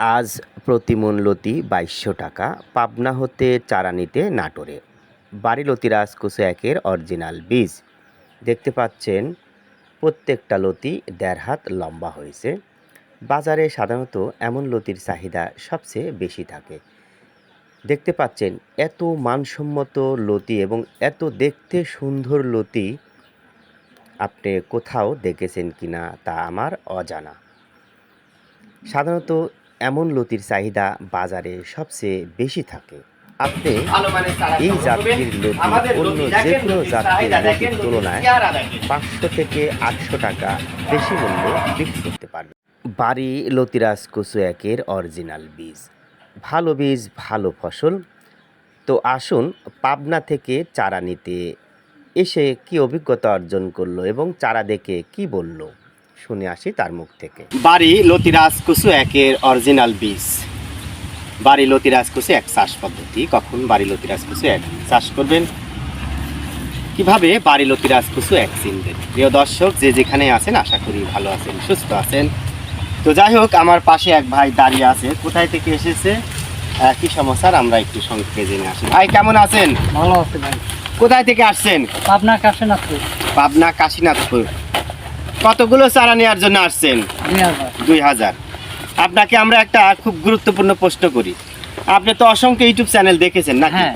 আজ প্রতিমন লতি বাইশশো টাকা, পাবনা হতে চারা নিতে নাটোরে। বাড়ি লতি রাজকুসু একের অরিজিনাল বীজ। দেখতে পাচ্ছেন, প্রত্যেকটা লতি দেড় হাত লম্বা হয়েছে। বাজারে সাধারণত এমন লতির চাহিদা সবচেয়ে বেশি থাকে। দেখতে পাচ্ছেন, এত মানসম্মত লতি এবং এত দেখতে সুন্দর লতি আপনি কোথাও দেখেছেন কিনা তা আমার অজানা। সাধারণত এমন লতির চাহিদা বাজারে সবচেয়ে বেশি থাকে। আপনি এই জাতির লতি অন্য যে কোনো জাতির লতির তুলনায় পাঁচশো থেকে আটশো টাকা বেশি মূল্যে বিক্রি করতে পারবে বাড়ি লতিরাজ কচু একের অরিজিনাল বীজ। ভালো বীজ ভালো ফসল। তো আসুন পাবনা থেকে চারা নিতে এসে কি অভিজ্ঞতা অর্জন করল এবং চারা দেখে কি বলল? শুনে আসি তার মুখ থেকে। বাড়ি লতিরাজ কুসু একের অরিজিনাল বীজ। বাড়ি লতিরাজ কুসু এক চাষ পদ্ধতি। কখন বাড়ি লতিরাজ কুসু এক চাষ করবেন? কীভাবে বাড়ি লতিরাজ কুসু এক চিনবেন? প্রিয় দর্শক যে যেখানে আছেন আশা করি ভালো আছেন সুস্থ আছেন। তো যাই হোক আমার পাশে এক ভাই দাঁড়িয়ে আছে। কোথায় থেকে এসেছে? কি সমস্যার আমরা একটু সংক্ষেপে জেনে আসি। ভাই কেমন আছেন? ভালো আছে ভাই। কোথায় থেকে আসছেন? পাবনা না পাবনা কাশীনাথপুর। কতগুলো চারা নেওয়ার জন্য আসছেন? দুই হাজার। আপনাকে আমরা একটা খুব গুরুত্বপূর্ণ প্রশ্ন করি। আপনি তো অসংখ্য ইউটিউব চ্যানেল দেখেছেন না হ্যাঁ।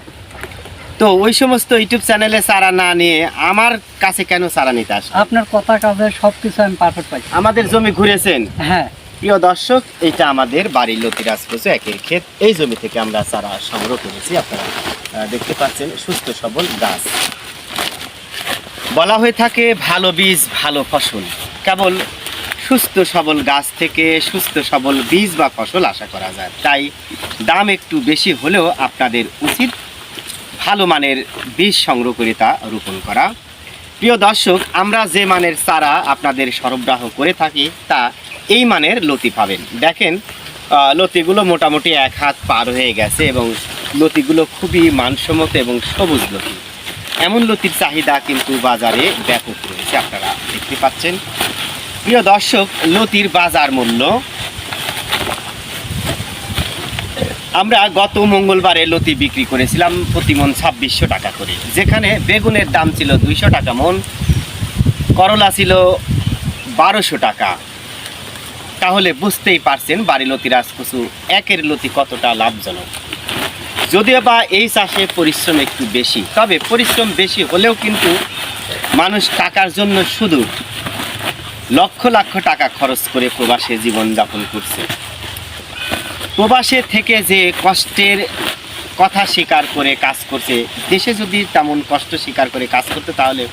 তো ওই সমস্ত ইউটিউব চ্যানেলে চারা না নিয়ে আমার কাছে কেন চারা নিতে আসেন আপনার কথা কাজে সব কিছু আমি পারফেক্ট পাই আমাদের জমি ঘুরেছেন। হ্যাঁ। প্রিয় দর্শক এটা আমাদের বাড়ির লতিরাজ কচু একের ক্ষেত। এই জমি থেকে আমরা চারা সংগ্রহ করেছি। আপনারা দেখতে পাচ্ছেন সুস্থ সবল গাছ। বলা হয়ে থাকে, ভালো বীজ, ভালো ফসল। কেবল সুস্থ সবল গাছ থেকে সুস্থ সবল বীজ বা ফসল আশা করা যায়। তাই দাম একটু বেশি হলেও আপনাদের উচিত ভালো মানের বীজ সংগ্রহ করে তা রোপণ করা। প্রিয় দর্শক, আমরা যে মানের চারা আপনাদের সরবরাহ করে থাকি, তা এই মানের লতি পাবেন। দেখেন লতিগুলো মোটামুটি এক হাত পার হয়ে গেছে এবং লতিগুলো খুবই মানসম্মত এবং সবুজ লতি। এমন লতির চাহিদা কিন্তু বাজারে ব্যাপক রয়েছে, আপনারা দেখতে পাচ্ছেন। প্রিয় দর্শক, লতির বাজার মূল্য। আমরা গত মঙ্গলবারে লতি বিক্রি করেছিলাম প্রতি মন ছাব্বিশশো টাকা করে। যেখানে বেগুনের দাম ছিল দুইশো টাকা মন, করলা ছিল বারোশো টাকা। তাহলে বুঝতেই পারছেন বাড়ি লতি রাজকচু একের লতি কতটা লাভজনক। যদিও বা এই চাষে পরিশ্রম একটু বেশি, তবে পরিশ্রম বেশি হলেও কিন্তু মানুষ টাকার জন্য শুধু লক্ষ লক্ষ টাকা খরচ করে প্রবাসে জীবনযাপন করছে। প্রবাসে থেকে যে কষ্টের কথা স্বীকার করে কাজ করছে, দেশে যদি তেমন কষ্ট স্বীকার করে কাজ করতে, তাহলে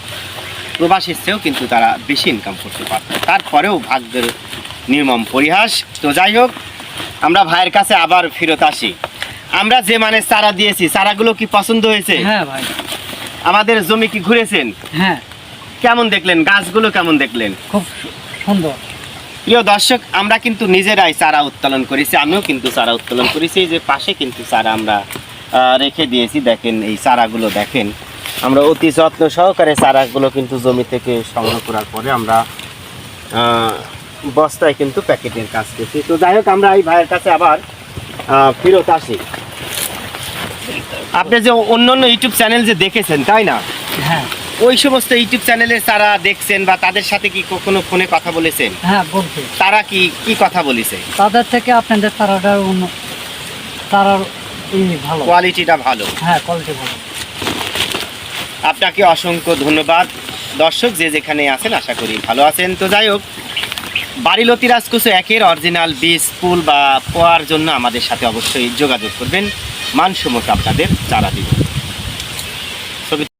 প্রবাসের চেয়েও কিন্তু তারা বেশি ইনকাম করতে পারত তারপরেও ভাগ্যের নির্মম পরিহাস। তো যাই হোক, আমরা ভাইয়ের কাছে আবার ফেরত আসি। আমরা যে মানে চারা দিয়েছি চারাগুলো কি পছন্দ হয়েছে? হ্যাঁ ভাই। আমাদের জমি কি ঘুরেছেন? হ্যাঁ। কেমন দেখলেন? গাছগুলো কেমন দেখলেন? খুব সুন্দর। প্রিয় দর্শক আমরা কিন্তু নিজেরাই চারা উত্তোলন করেছি আমিও কিন্তু চারা উত্তোলন করেছি এই যে পাশে কিন্তু চারা আমরা রেখে দিয়েছি দেখেন এই চারাগুলো দেখেন। আমরা অতি যত্ন সহকারে চারাগুলো কিন্তু জমি থেকে সংগ্রহ করার পরে আমরা বস্তায় কিন্তু প্যাকেটের কাজ করছি। তো যাই হোক আমরা এই ভাইয়ের কাছে আবার ফেরত আসি। আপনি যে অন্য অন্য ইউটিউব চ্যানেল যে দেখেছেন তাই না? হ্যাঁ। ওই সমস্ত ইউটিউব চ্যানেলে তারা দেখছেন বা তাদের সাথে কি কখনো ফোনে কথা বলেছেন? হ্যাঁ বলছি। তারা কি কি কথা বলেছে? তাদের থেকে আপনাদের তারাটা অন্য তারার ই ভালো। কোয়ালিটিটা ভালো। হ্যাঁ কোয়ালিটি ভালো। আপনাকে অসংখ্য ধন্যবাদ। দর্শক যে যেখানে আছেন আশা করি ভালো আছেন। তো যাই হোক বাড়ি বাড়িলতি রাজকুসু একের অরিজিনাল বীজ ফুল বা পোয়ার জন্য আমাদের সাথে অবশ্যই যোগাযোগ করবেন। মানসম্মত আপনাদের চারা দিব।